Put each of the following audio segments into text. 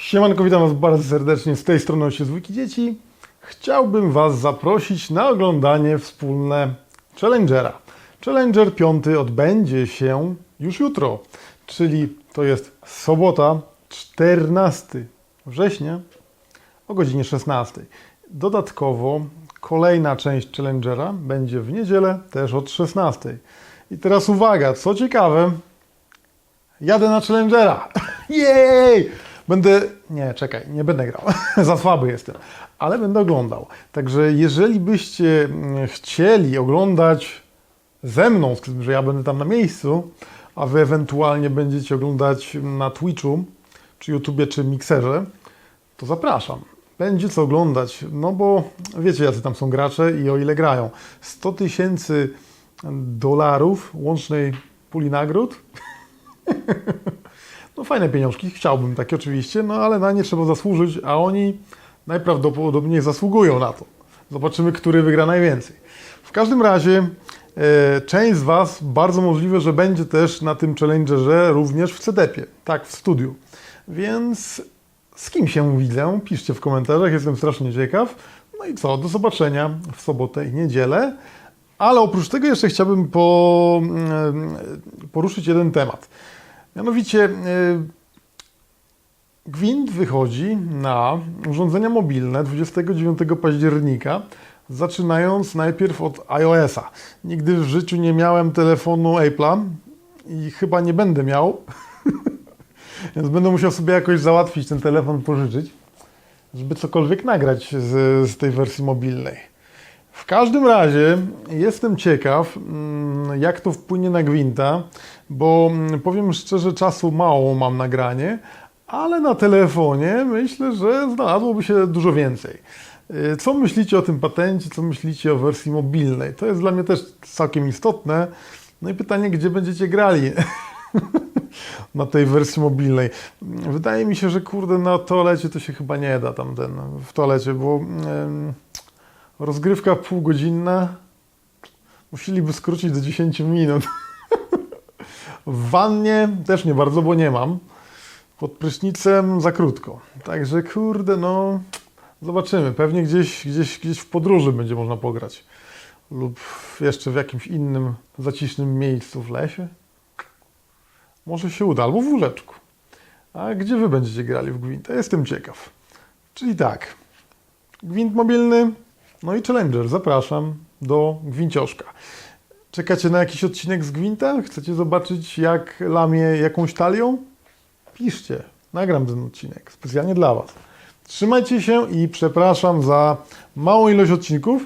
Siemanko, witam Was bardzo serdecznie z tej strony Osiezwiki Dzieci. Chciałbym Was zaprosić na oglądanie wspólne Challengera. Challenger 5 odbędzie się już jutro, czyli to jest sobota 14 września o godzinie 16. Dodatkowo kolejna część Challengera będzie w niedzielę też od 16. I teraz uwaga, co ciekawe, Jadę na Challengera. Jej! Będę. Nie, czekaj, nie będę grał. Za słaby jestem. Ale będę oglądał. Także jeżeli byście mm, chcieli oglądać ze mną, z tym, że ja będę tam na miejscu, a wy ewentualnie będziecie oglądać na Twitchu, czy YouTubie, czy Mixerze, to zapraszam. Będzie co oglądać, no bo wiecie, jacy tam są gracze i o ile grają. 100 tysięcy dolarów łącznej puli nagród no fajne pieniążki, chciałbym takie oczywiście, no ale na nie trzeba zasłużyć, a oni najprawdopodobniej zasługują na to. Zobaczymy, który wygra najwięcej. W każdym razie e, część z Was bardzo możliwe, że będzie też na tym challengerze również w CDP, tak, w studiu. Więc z kim się widzę? Piszcie w komentarzach, jestem strasznie ciekaw. No i co, do zobaczenia w sobotę i niedzielę. Ale oprócz tego jeszcze chciałbym po, mm, poruszyć jeden temat. Mianowicie y, Gwint wychodzi na urządzenia mobilne 29 października, zaczynając najpierw od iOS-a. Nigdy w życiu nie miałem telefonu Apple'a i chyba nie będę miał, więc będę musiał sobie jakoś załatwić ten telefon, pożyczyć, żeby cokolwiek nagrać z, z tej wersji mobilnej. W każdym razie jestem ciekaw, mm, jak to wpłynie na Gwinta, bo mm, powiem szczerze, czasu mało mam nagranie, ale na telefonie myślę, że znalazłoby się dużo więcej. Y, Co myślicie o tym patencie, co myślicie o wersji mobilnej? To jest dla mnie też całkiem istotne. No i pytanie, gdzie będziecie grali na tej wersji mobilnej? Wydaje mi się, że kurde, na toalecie to się chyba nie da tam ten, w toalecie, bo... em, Rozgrywka półgodzinna. Musieliby skrócić do 10 minut. W wannie też nie bardzo, bo nie mam. Pod prysznicem za krótko. Także kurde, no zobaczymy. Pewnie gdzieś, gdzieś, gdzieś w podróży będzie można pograć. Lub jeszcze w jakimś innym zacisznym miejscu w lesie. Może się uda, albo w łóżeczku. A gdzie wy będziecie grali w Gwinta? Jestem ciekaw. Czyli tak. Gwint mobilny, no i Challenger, zapraszam do Gwincioszka. Czekacie na jakiś odcinek z Gwinta? Chcecie zobaczyć, jak lamie jakąś talią? Piszcie, nagram ten odcinek specjalnie dla Was. Trzymajcie się i przepraszam za małą ilość odcinków.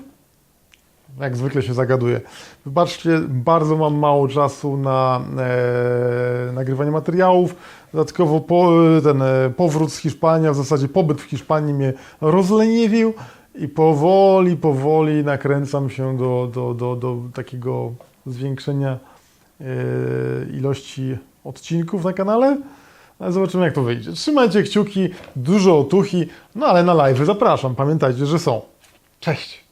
Jak zwykle się zagaduję. Wybaczcie, bardzo mam mało czasu na e, nagrywanie materiałów. Dodatkowo po, ten e, powrót z Hiszpanii, a w zasadzie pobyt w Hiszpanii mnie rozleniwił. I powoli, powoli nakręcam się do, do, do, do takiego zwiększenia e, ilości odcinków na kanale. Ale zobaczymy, jak to wyjdzie. Trzymajcie kciuki, dużo otuchi, no ale na live zapraszam. Pamiętajcie, że są. Cześć!